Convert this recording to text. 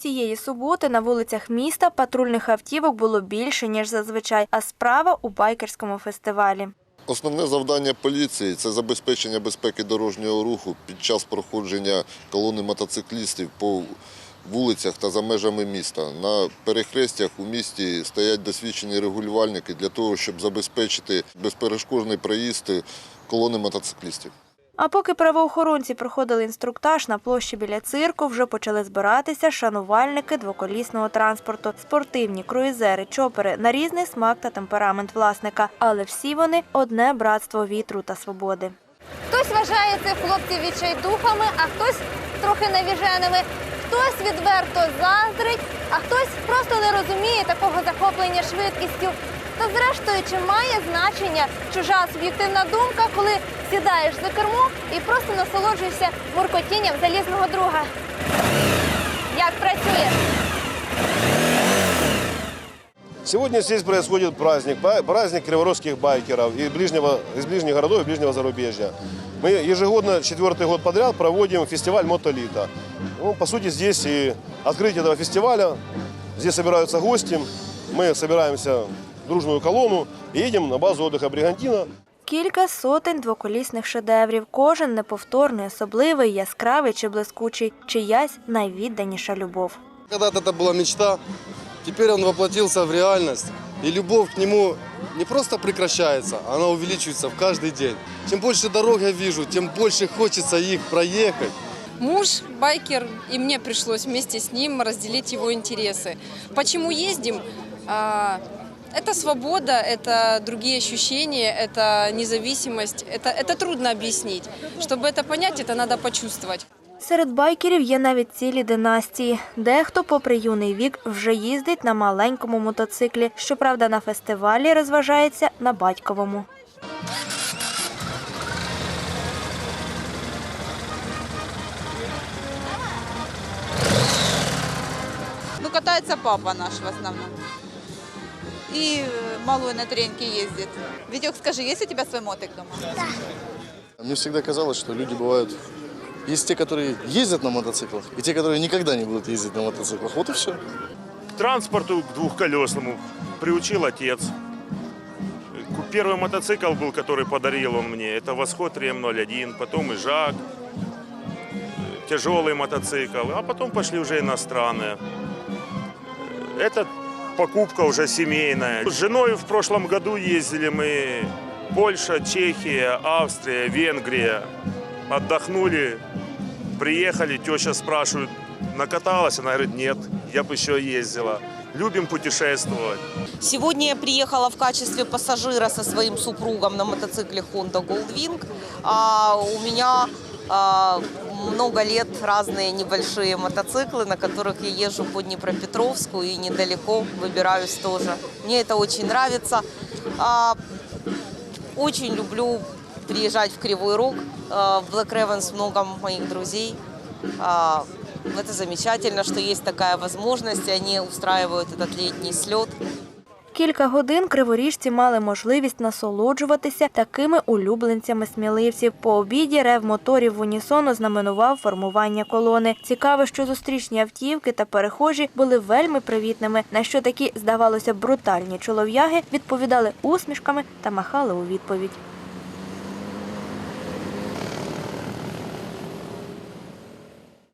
Цієї суботи на вулицях міста патрульних автівок було більше, ніж зазвичай, а справа у байкерському фестивалі. Основне завдання поліції це забезпечення безпеки дорожнього руху під час проходження колони мотоциклістів по вулицях та за межами міста. На перехрестях у місті стоять досвідчені регулювальники для того, щоб забезпечити безперешкодний проїзд колони мотоциклістів. А поки правоохоронці проходили інструктаж на площі біля цирку, вже почали збиратися шанувальники двоколісного транспорту, спортивні круїзери, чопери на різний смак та темперамент власника. Але всі вони одне братство вітру та свободи. Хтось вважає цих хлопців відчайдухами, а хтось трохи навіженими. Хтось відверто заздрить, а хтось просто не розуміє такого захоплення швидкістю. Та зрештою, чи має значення чужа суб'єктивна думка, коли сідаєш за кермо і просто насолоджуєшся муркотінням залізного друга? Як працює? Сегодня здесь происходит праздник, ба- праздник криворожских байкеров из, ближнего, из ближних городов и ближнего зарубежья. Мы ежегодно, четвертый год подряд, проводим фестиваль «Мотолита». Ну, по сути, здесь и открытие этого фестиваля. Здесь собираются гости, мы собираемся в дружную колонну и едем на базу отдыха «Бригантина». Кілька сотень двоколісних шедеврів, кожен неповторний, особливий, яскравий чи блискучий, чиясь найвідданіша любов. Когда-то это была мечта, теперь он воплотился в реальность. И любовь к нему не просто прекращается, она увеличивается в каждый день. Чем больше дорог я вижу, тем больше хочется их проехать. Муж байкер, и мне пришлось вместе с ним разделить его интересы. Почему ездим? А, Это свобода, это другие ощущения, это независимость. Это, это трудно объяснить. Чтобы это понять, это надо почувствовать. Серед байкерів є навіть цілі династії. Дехто, попри юний вік, вже їздить на маленькому мотоциклі. Щоправда, на фестивалі розважається на батьковому. Ну, катается папа наш в основном. И э, малой на тренке ездит. Витек, скажи, есть у тебя свой мотик дома? Мне всегда казалось, что люди бывают... Есть те, которые ездят на мотоциклах, и те, которые никогда не будут ездить на мотоциклах. Вот и все. К транспорту к двухколесному приучил отец. Первый мотоцикл был, который подарил он мне, это Восход РМ-01, потом и Жак, э, тяжелый мотоцикл, а потом пошли уже иностранные. Э, Это покупка уже семейная. С женой в прошлом году ездили мы Польша, Чехия, Австрия, Венгрия. Отдохнули, приехали, теща спрашивает, накаталась? Она говорит, нет, я бы еще ездила. Любим путешествовать. Сегодня я приехала в качестве пассажира со своим супругом на мотоцикле Honda Goldwing. А у меня а, много лет разные небольшие мотоциклы, на которых я езжу по Днепропетровску и недалеко выбираюсь тоже. Мне это очень нравится. А, очень люблю приезжать в Кривой Рог. А, В Black Ravens много моих друзей. А, Это замечательно, что есть такая возможность, и они устраивают этот летний слет. Кілька годин криворіжці мали можливість насолоджуватися такими улюбленцями сміливців. По обіді рев моторів в Унісону знаменував формування колони. Цікаво, що зустрічні автівки та перехожі були вельми привітними, на що такі, здавалося, брутальні чолов'яги відповідали усмішками та махали у відповідь.